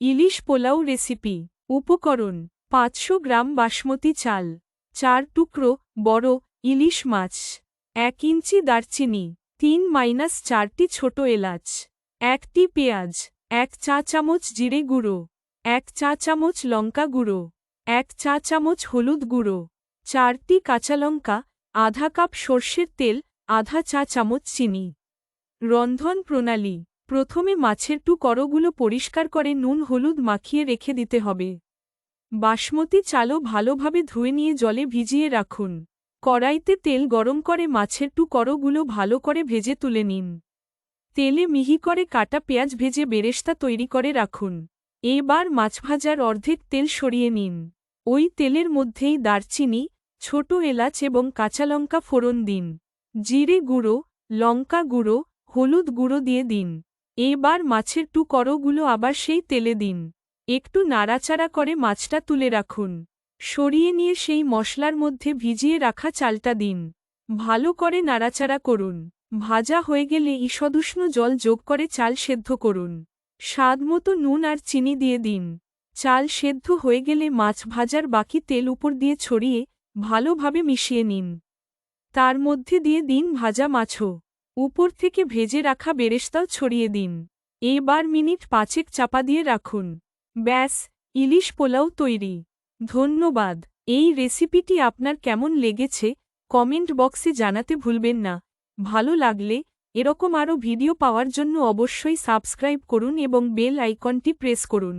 ইলিশ pulao recipe, উপকরণ, পাঁচশো গ্রাম বাসমতি চাল, চার টুকরো বড় ইলিশ মাছ, এক ইঞ্চি দারচিনি, তিন মাইনাস চারটি ছোট এলাচ, একটি পেঁয়াজ, এক চা চামচ জিরে গুঁড়ো, এক চা চামচ লঙ্কা গুঁড়ো, এক চা চামচ হলুদ গুঁড়ো, চারটি কাঁচা লঙ্কা, আধা কাপ সর্ষের তেল, আধা চা চামচ চিনি। রন্ধন প্রণালী প্রথমে মাছের টু করগুলো পরিষ্কার করে নুন হলুদ মাখিয়ে রেখে দিতে হবে। বাসমতি চালও ভালোভাবে ধুয়ে নিয়ে জলে ভিজিয়ে রাখুন। কড়াইতে তেল গরম করে মাছের টু করগুলো ভালো করে ভেজে তুলে নিন। তেলে মিহি করে কাটা পেঁয়াজ ভেজে বেরেস্তা তৈরি করে রাখুন। এবার মাছ ভাজার অর্ধেক তেল সরিয়ে নিন। ওই তেলের মধ্যেই দারচিনি, ছোট এলাচ এবং কাঁচা লঙ্কা ফোড়ন দিন। জিরে গুঁড়ো, লঙ্কা গুঁড়ো, হলুদ গুঁড়ো দিয়ে দিন। এবার মাছের টু করগুলো আবার সেই তেলে দিন। একটু নাড়াচাড়া করে মাছটা তুলে রাখুন। সরিয়ে নিয়ে সেই মশলার মধ্যে ভিজিয়ে রাখা চালটা দিন। ভালো করে নাড়াচাড়া করুন। ভাজা হয়ে গেলে ঈষদুষ্ণ জল যোগ করে চাল সেদ্ধ করুন। স্বাদমতো নুন আর চিনি দিয়ে দিন। চাল সেদ্ধ হয়ে গেলে মাছ ভাজার বাকি তেল উপর দিয়ে ছড়িয়ে ভালোভাবে মিশিয়ে নিন। তার মধ্যে দিয়ে দিন ভাজা মাছও। উপর থেকে ভেজে রাখা বেরেস্তাও ছড়িয়ে দিন। এবার মিনিট পাঁচেক চাপা দিয়ে রাখুন। ব্যাস, ইলিশ পোলাও তৈরি। ধন্যবাদ। এই রেসিপিটি আপনার কেমন লেগেছে, কমেন্ট বক্সে জানাতে ভুলবেন না। ভালো লাগলে, এরকম আরও ভিডিও পাওয়ার জন্য অবশ্যই সাবস্ক্রাইব করুন এবং বেল আইকনটি প্রেস করুন।